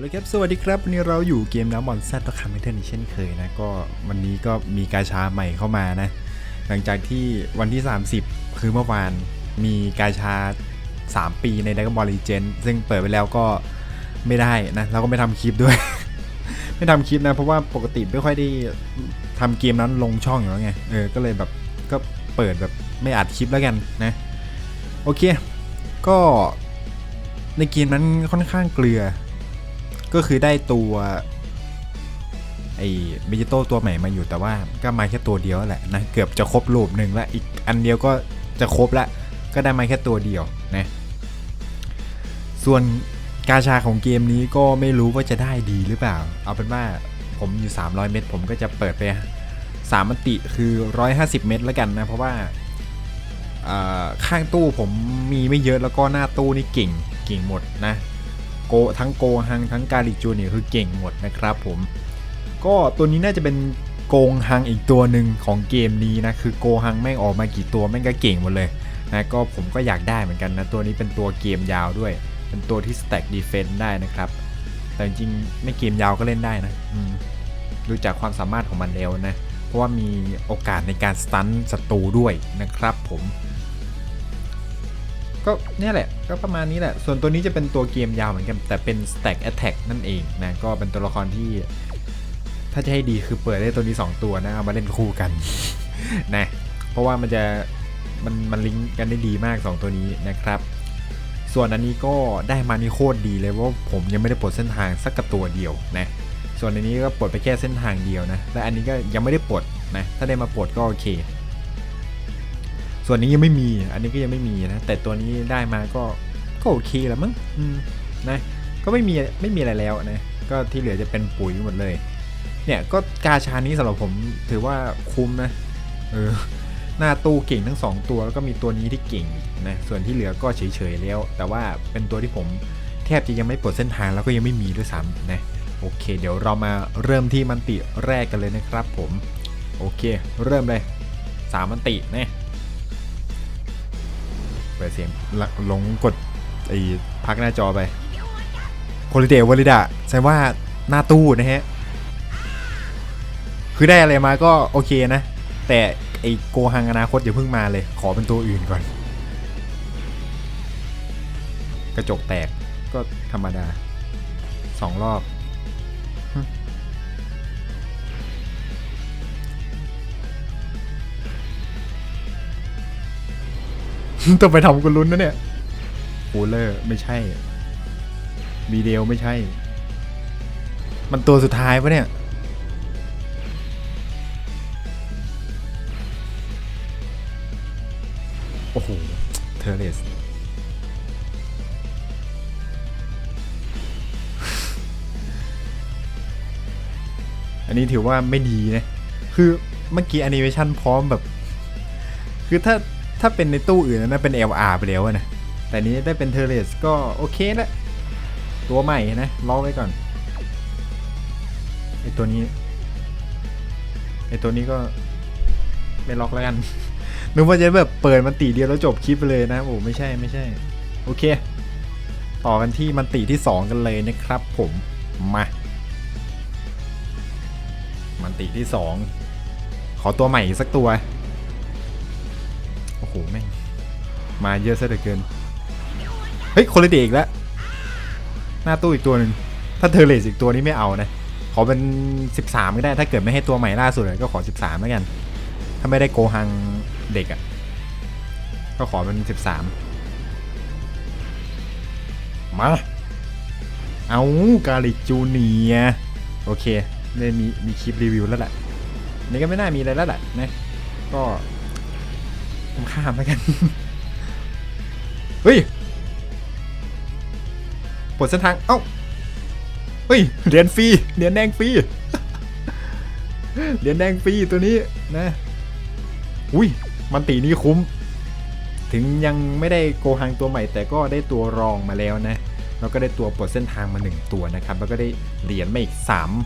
เลยครับสวัสดีครับวันนี้เราอยู่เกมน้ำบอลแซตตัวคาร์เมเทนอีกเช่นเคยนะก็วันนี้ก็มีกาชาใหม่เข้ามานะ หลังจากที่วันที่ 30 คือเมื่อวานมีกาชา 3 ปีในดักบอลลีเจนซึ่งเปิดไปแล้วก็ไม่ได้นะแล้วก็ไม่ทำคลิปด้วย ไม่ทำคลิปนะ เพราะว่าปกติไม่ค่อยได้ทำเกมนั้นลงช่องอยู่แล้วไงเออก็เลยแบบก็เปิดแบบไม่อัดคลิปแล้วกันนะโอเค ก็ในเกมนั้นค่อนข้างเกลือ ก็คือได้ตัวไอ้เบจิโตตัวใหม่มาอยู่แต่ว่าก็มาแค่ตัวเดียวแหละนะเกือบจะครบรูปหนึ่งแล้วอีกอันเดียวก็จะครบละก็ได้มาแค่ตัวเดียวนะส่วนกาชาของเกมนี้ก็ไม่รู้ว่าจะได้ดีหรือเปล่า เอาเป็นว่าผมอยู่ 300 เม็ดผมก็จะเปิดไปสามมติคือ 150 เม็ดแล้วกันนะ เพราะว่าอ่าข้างตู้ผมมีไม่เยอะแล้วก็หน้าตู้นี่เก่งเก่งหมดนะ โกทั้งโกฮังทั้งกาลิจูเนี่ยคือเก่งหมดนะครับผม ก็ตัวนี้น่าจะเป็นโกงฮังอีกตัวหนึ่งของเกมนี้นะคือโกฮังแม่งออกมากี่ตัวแม่งก็เก่งหมดเลยนะก็ผมก็อยากได้เหมือนกันนะตัวนี้เป็นตัวเกมยาวด้วย เป็นตัวที่ stack defense ได้นะครับ แต่จริงๆไม่เกมยาวก็เล่นได้นะดูจากความสามารถของมันแล้วนะ เพราะว่ามีโอกาสในการสตันศัตรูด้วยนะครับผม ก็เนี่ยแหละ ก็ประมาณนี้แหละ ส่วนตัวนี้จะเป็นตัวเกมยาวเหมือนกัน แต่เป็น stack attack นั่นเองนะ ก็เป็นตัวละครที่ ถ้าจะให้ดีคือเปิดได้ตัวนี้ 2 ตัวนะ เอามาเล่นคู่กัน นะ เพราะว่ามันจะมันมันลิงก์กันได้ดีมาก 2 ตัวนี้นะครับ ส่วนอันนี้ก็ได้มานี่โคตรดีเลยเพราผมยังไม่ได้ปลดเส้นทางสักกับตัวเดียวนะ ส่วนอันนี้ก็ปลดไปแค่เส้นทางเดียวนะ และอันนี้ก็ยังไม่ได้ปลดนะ ถ้าได้มาปลดก็โอเค ส่วนนี้ยังไม่มี อันนี้ก็ยังไม่มีนะ แต่ตัวนี้ได้มาก็ก็โอเคแล้วมั้งนะ ก็ไม่มีไม่มีอะไรแล้วนะ ก็ที่เหลือจะเป็นปุ๋ยหมดเลย เนี่ยก็กาชานี้สำหรับผมถือว่าคุ้มนะ เออ หน้าตู้เก่งทั้ง 2 ตัวแล้วก็มีตัวนี้ที่เก่งนะ ส่วนที่เหลือก็เฉยๆแล้ว แต่ว่าเป็นตัวที่ผมแทบจะยังไม่ปลดเส้นทางแล้วก็ยังไม่มีด้วยซ้ำนะ โอเค เดี๋ยวเรามาเริ่มที่มันติแรกกันเลยนะครับผม โอเค เริ่มเลยสามมันตินะ ปิดเสียงลลงกดไอ้พักหน้าจอไปโคลิเดวอลิดะแสดงว่าหน้าตู้นะฮะ คือได้อะไรมาก็โอเคนะ แต่ไอโกฮังอนาคตอย่าเพิ่งมาเลย ขอเป็นตัวอื่นก่อน กระจกแตกก็ธรรมดาสองรอบ ต้องไปทำกุลุ้นนะเนี่ยโอเลอร์ไม่ใช่บีเดลไม่ใช่ มันตัวสุดท้ายปะเนี่ย โอ้โห เทเลสอันนี้ถือว่าไม่ดีนะ คือเมื่อกี้แอนิเมชันพร้อมแบบ คือถ้า ถ้าเป็นในตู้อื่นนะเป็น LR ไปแล้วนะ แต่นี้ได้เป็นเทเลสก็โอเคล้วตัวใหม่นะรอไว้ก่อนไอตัวนี้ไอตัวนี้ก็ไม่ล็อกแล้วกันนึกว่าจะแบบเปิดมันตีเดียวแล้วจบคลิปไปเลยนะโอ้ไม่ใช่ไม่ใช่ โอเค ต่อกันที่มันตีที่ 2 กันเลยนะครับ ผมมามันตีที่ 2 ขอตัวใหม่อีกสักตัว โอ้โหแม่งมาเยอะซะเหลือเกิน เฮ้ย คนละเด็กแล้ว หน้าตู้อีกตัวหนึ่ง ถ้าเทอร์เลสอีกตัวนี้ไม่เอานะ ขอเป็น 13 ก็ได้ ถ้าเกิดไม่ให้ตัวใหม่ล่าสุดเลยก็ขอ 13 แล้วกัน ถ้าไม่ได้โกฮังเด็กอะ่ะ ก็ขอเป็น 13 มา เอากาลิจูเนีย โอเคได้มีมีคลิปรีวิวแล้วแหละอันนี่ก็ไม่น่ามีอะไรแล้วแหละนะ ก็ ผมข้ามแล้วกัน เฮ้ยปลดเส้นทาง เอ้า เฮ้ย เหรียญฟรี เหรียญแดงฟรี เหรียญแดงฟรีตัวนี้นะ อุ้ย มันตีนี้คุ้ม ถึงยังไม่ได้โกฮังตัวใหม่ แต่ก็ได้ตัวรองมาแล้วนะ แล้วก็ได้ตัวปลดเส้นทางมา 1 ตัวนะครับ แล้วก็ได้เหรียญมาอีก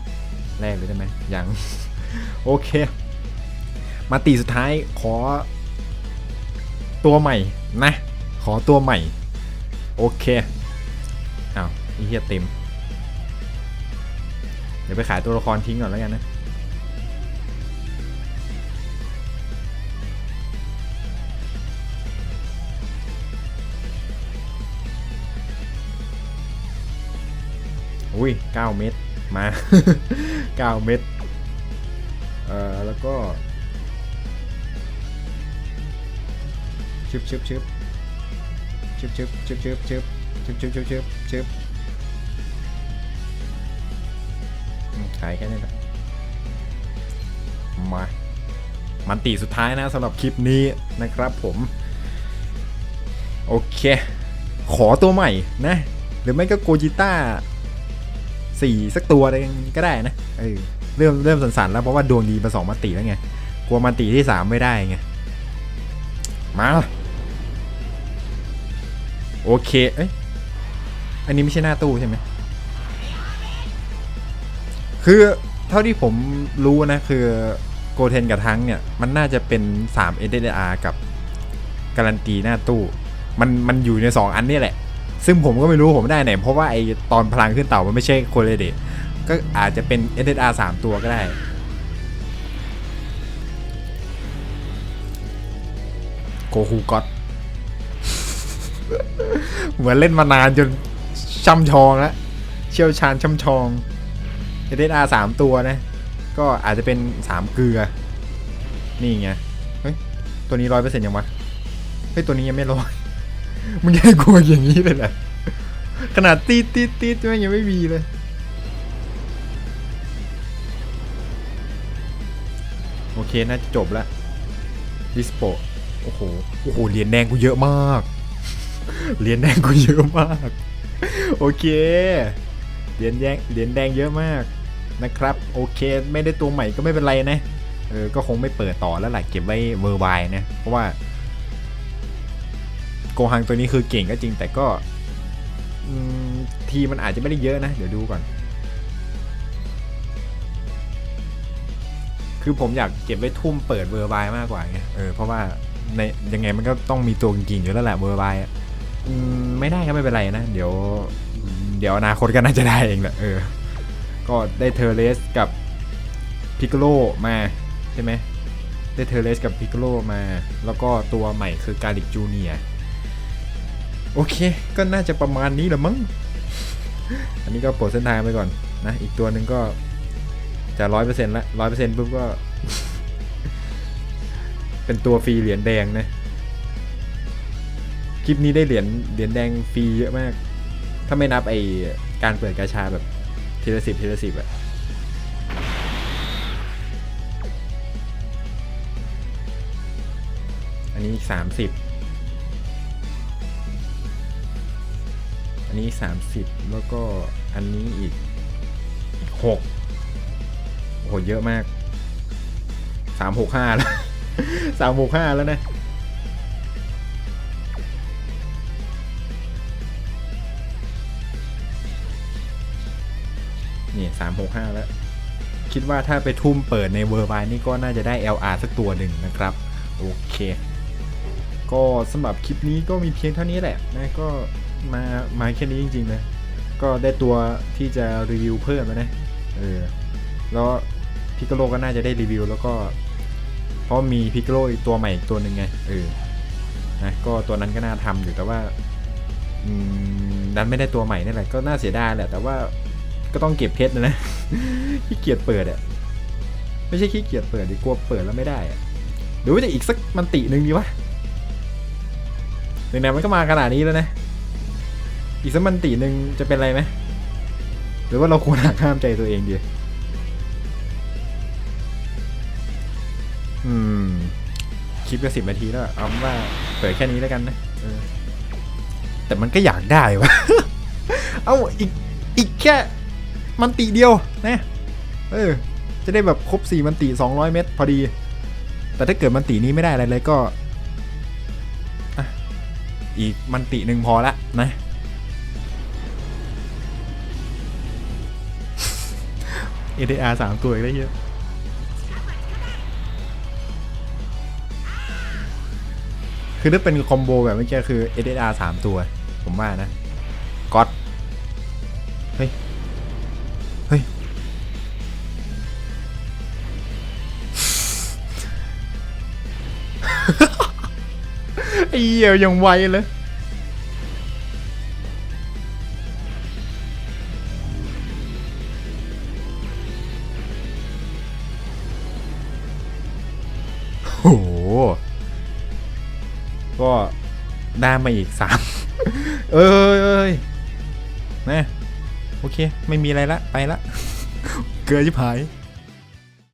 3 แรกเลยได้ไหมยัง โอเค มาตีสุดท้ายขอ ตัวใหม่นะ ขอตัวใหม่ โอเคอ้าวอ้เฮียเต็ม เดี๋ยวไปขายตัวละครทิ้งก่อนแล้วกันนะอุ้ย 9 เม็ดมา 9 เม็ดเอ่อ แล้วก็ ชึบชึบชึบชึบชึบชึบชึบชึบชึบชึบชึบชึบชึบขายแค่นี้แหละมา มันตีสุดท้ายนะสำหรับคลิปนี้นะครับผม โอเค ขอตัวใหม่นะ หรือไม่ก็โกจิต้าสี่สักตัวเองก็ได้นะ เออ เริ่มเริ่มสันๆแล้วเพราะว่าดวงดีมาสองมันตีแล้วไง กลัวมันตีที่สามไม่ได้ไง มา โอเค เอ้ย อันนี้ไม่ใช่หน้าตู้ใช่ไหม คือเท่าที่ผมรู้นะ คือโกเทนกับทั้งเนี่ย มันน่าจะเป็น 3 SDR กับการันตีหน้าตู้ มันมันอยู่ใน 2 อันนี่แหละ ซึ่งผมก็ไม่รู้ผมได้ไหน เพราะว่าไอตอนพลังขึ้นเต่ามันไม่ใช่โคเรเดก็อาจจะเป็น SDR 3 ตัวก็ได้โกฮูก็อต เหมือนเล่นมานานจนช่ำชองแล้วเชี่ยวชาญช่ำชอง SSR สามตัวนะ ก็อาจจะเป็นสามเกลือ นี่ไง เฮ้ย ตัวนี้ร้อยเปอร์เซ็นต์ยังวะ เฮ้ย ตัวนี้ยังไม่ร้อย มึงยังกลัวอย่างนี้เลยเหรอขนาดตีตีตีดแม่งยังไม่มีเลย โอเค น่าจะจบแล้วดิสโป โอ้โห โอ้โห เหรียญแดงกูเยอะมาก เหรียญแดงกูเยอะมาก โอเค เหรียญแดงเหรียญแดงเยอะมากนะครับ โอเค ไม่ได้ตัวใหม่ก็ไม่เป็นไรนะ เออ ก็คงไม่เปิดต่อแล้วแหละเก็บไว้เวอร์ไวนะ เพราะว่า โกฮังตัวนี้คือเก่งก็จริงแต่ก็ทีมันอาจจะไม่ได้เยอะนะ เดี๋ยวดูก่อน คือผมอยากเก็บไว้ทุ่มเปิดเวอร์ไวมากกว่าไง เออ เพราะว่าในยังไงมันก็ต้องมีตัวกิ่งอยู่แล้วแหละเวอร์ไวอะ ไม่ได้ก็ไม่เป็นไรนะ เดี๋ยว เดี๋ยวอนาคตก็น่าจะได้เองแหละเออ ก็ได้เทอร์เลสกับพิกโลมาใช่ไหมได้เทอร์เลสกับพิกโลมา แล้วก็ตัวใหม่คือกาลิกจูเนียโอเค ก็น่าจะประมาณนี้แหละมั้ง อันนี้ก็โปรดเส้นทางไปก่อนนะ อีกตัวหนึ่งก็จะร้อยเปอร์เซ็นต์ละร้อยเปอร์เซ็นต์ปุ๊บก็ เป็นตัวฟรีเหรียญแดงนะ คลิปนี้ได้เหรียญเหรียญแดงฟรีเยอะมาก ถ้าไม่นับไอการเปิดกาชาแบบทีละสิบทีละสิบอะอันนี้สามสิบอันนี้สามสิบแล้วก็อันนี้อีกหกโอ้โหเยอะมากสามหกห้าแล้วสามหกห้าแล้วนะ นี่สามหกห้าแล้ว คิดว่าถ้าไปทุ่มเปิดในเวอร์ไบนี่ก็น่าจะได้ LR สักตัวหนึ่งนะครับ โอเค ก็สำหรับคลิปนี้ก็มีเพียงเท่านี้แหละนะก็มามาแค่นี้จริงๆนะก็ได้ตัวที่จะรีวิวเพิ่มแล้วนะเออแล้วพิกโลก็น่าจะได้รีวิว แล้วก็ เพราะมีพิกโลอีกตัวใหม่อีกตัวหนึ่งไงเออนะก็ตัวนั้นก็น่าทำอยู่แต่ว่าอืมดันไม่ได้ตัวใหม่นี่แหละก็น่าเสียดายแหละแต่ว่า ก็ต้องเก็บเพชรนะนะขี้เกียจเปิดอะไม่ใช่ขี้เกียจเปิดดิกลัวเปิดแล้วไม่ได้อะหรือว่าจะอีกสักมันติหนึ่งดีวะไหนๆมันก็มาขนาดนี้แล้วนะ อีกสักมันติหนึ่งจะเป็นอะไรไหมหรือว่าเราควรหักห้ามใจตัวเองดีอืมคลิปก็สิบนาทีแล้วเอาว่าเปิดแค่นี้แล้วกันนะแต่มันก็อยากได้วะ เอาอีกอีกแค่ มันติเดียวนะเออ จะได้แบบครบ4มันติ200 เมตรพอดี แต่ถ้าเกิดมันตินี้ไม่ได้อะไรเลยก็อีกมันติหนึ่งพอละนะ ADR สามตัวอีกได้เยอะคือถ้าเป็นคอมโบแบบเมื่อกี้คือ ADR สามตัว ผมว่านะก็อดเฮ้ย เหี้ยยังไวเลยโห ก็ได้มาอีกสามเอ้ยเอ้ยนะโอเค ไม่มีอะไรละ ไปละ เกลือชิบหาย